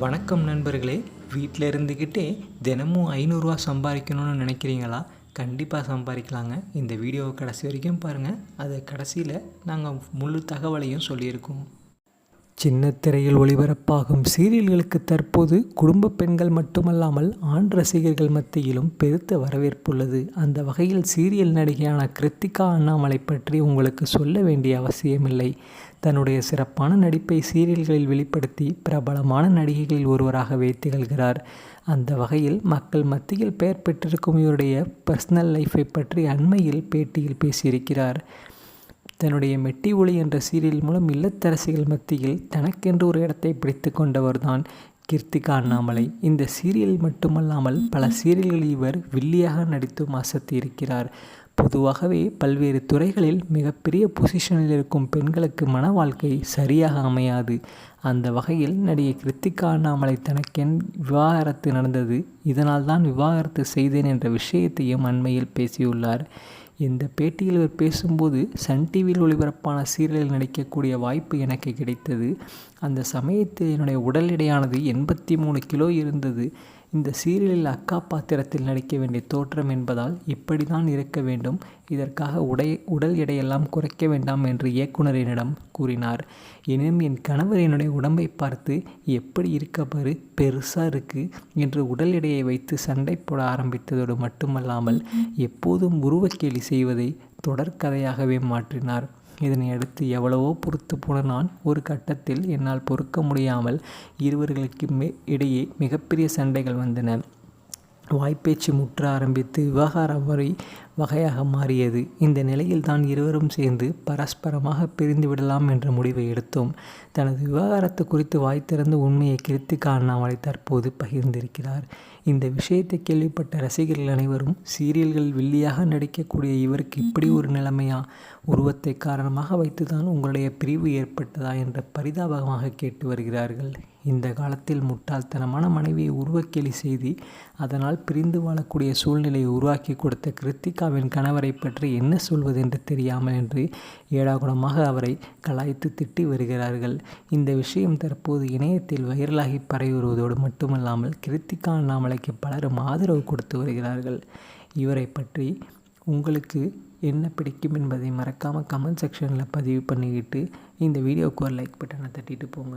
வணக்கம் நண்பர்களே. வீட்டில் இருந்துக்கிட்டே தினமும் ஐநூறுரூவா சம்பாதிக்கணும்னு நினைக்கிறீங்களா? கண்டிப்பாக சம்பாதிக்கலாங்க. இந்த வீடியோவை கடைசி வரைக்கும் பாருங்கள் அது கடைசியில் நாங்கள் முழு தகவலையும் சொல்லியிருக்கோம். சின்ன திரையில் ஒளிபரப்பாகும் சீரியல்களுக்கு தற்போது குடும்ப பெண்கள் மட்டுமல்லாமல் ஆண் ரசிகர்கள் மத்தியிலும் பெருத்த வரவேற்புள்ளது அந்த வகையில் சீரியல் நடிகையான கிருத்திகா அண்ணாமலை பற்றி உங்களுக்கு சொல்ல வேண்டிய அவசியமில்லை. தன்னுடைய சிறப்பான நடிப்பை சீரியல்களில் வெளிப்படுத்தி பிரபலமான நடிகைகளில் ஒருவராகவே திகழ்கிறார். அந்த வகையில் மக்கள் மத்தியில் பெயர் பெற்றிருக்கும் இவருடைய பர்சனல் லைஃப்பை பற்றி அண்மையில் பேட்டியில் பேசியிருக்கிறார். தன்னுடைய மெட்டி ஒளி என்ற சீரியல் மூலம் இல்லத்தரசிகள் மத்தியில் தனக்கென்று ஒரு இடத்தை பிடித்து கொண்டவர்தான் கீர்த்திகா அண்ணாமலை. இந்த சீரியல் மட்டுமல்லாமல் பல சீரியல்களில் இவர் வில்லியாக நடித்தும் அசத்தி இருக்கிறார். பொதுவாகவே பல்வேறு துறைகளில் மிகப்பெரிய பொசிஷனில் இருக்கும் பெண்களுக்கு மன வாழ்க்கை சரியாக அமையாது. அந்த வகையில் நடிகை கிருத்திகா அண்ணாமலை தனக்கென் விவாகரத்து நடந்தது. இதனால் தான் விவாகரத்து செய்தேன் என்ற விஷயத்தையும் அண்மையில் பேசியுள்ளார். இந்த பேட்டியில் இவர் பேசும்போது சன் டிவியில் ஒளிபரப்பான சீரியலில் நடிக்கக்கூடிய வாய்ப்பு எனக்கு கிடைத்தது. அந்த சமயத்தில் என்னுடைய உடல் எடையானது எண்பத்தி மூணு கிலோ இருந்தது. இந்த சீரியலில் அக்கா பாத்திரத்தில் நடிக்க வேண்டிய தோற்றம் என்பதால் இப்படி தான் இருக்க வேண்டும். இதற்காக உடை உடல் எடையெல்லாம் குறைக்க வேண்டாம் என்று இயக்குனர் என்னிடம் கூறினார். எனினும் என் கணவர் என்னுடைய உடம்பை பார்த்து எப்படி இருக்க பாரு பெருசாக இருக்குது என்று உடல் எடையை வைத்து சண்டை போட ஆரம்பித்ததோடு மட்டுமல்லாமல் எப்போதும் உருவக்கேலி செய்வதை தொடர்கதையாகவே மாற்றினார். இதனை அடுத்து எவ்வளவோ பொறுத்து போன நான் ஒரு கட்டத்தில் என்னால் பொறுக்க முடியாமல் இருவர்களுக்கு மே இடையே மிகப்பெரிய சண்டைகள் வந்தன. வாய்ப்பேச்சு முற்ற ஆரம்பித்து விவகாரம் வரை வகையாக மாறியது. இந்த நிலையில் தான் இருவரும் சேர்ந்து பரஸ்பரமாக பிரிந்து விடலாம் என்ற முடிவை எடுத்தோம். தனது விவகாரத்து குறித்து வாய் திறந்து உண்மையை கிருத்திகா அண்ணாமலை தற்போது பகிர்ந்திருக்கிறார். இந்த விஷயத்தை கேள்விப்பட்ட ரசிகர்கள் அனைவரும் சீரியல்கள் வில்லியாக நடிக்கக்கூடிய இவருக்கு இப்படி ஒரு நிலைமையா? உருவத்தை காரணமாக வைத்துதான் உங்களுடைய பிரிவு ஏற்பட்டதா? என்ற பரிதாபமாக கேட்டு வருகிறார்கள். இந்த காலத்தில் முட்டாள்தனமான மனைவியை உருவக்கேலி செய்து அதனால் பிரிந்து வாழக்கூடிய சூழ்நிலையை உருவாக்கி கொடுத்த கிருத்திகாவின் கணவரை பற்றி என்ன சொல்வது என்று தெரியாமல் என்று ஏடாகுடமாக அவரை கலாய்த்து திட்டி வருகிறார்கள். இந்த விஷயம் தற்போது இணையத்தில் வைரலாகி பரவி வருவதோடு மட்டுமல்லாமல் கிருத்திகா அண்ணாமலைக்கு பலரும் ஆதரவு கொடுத்து வருகிறார்கள். இவரை பற்றி உங்களுக்கு என்ன பிடிக்கும் என்பதை மறக்காமல் கமெண்ட் செக்ஷனில் பதிவு பண்ணிக்கிட்டு இந்த வீடியோவுக்கு ஒரு லைக் பட்டனை தட்டிட்டு போங்க.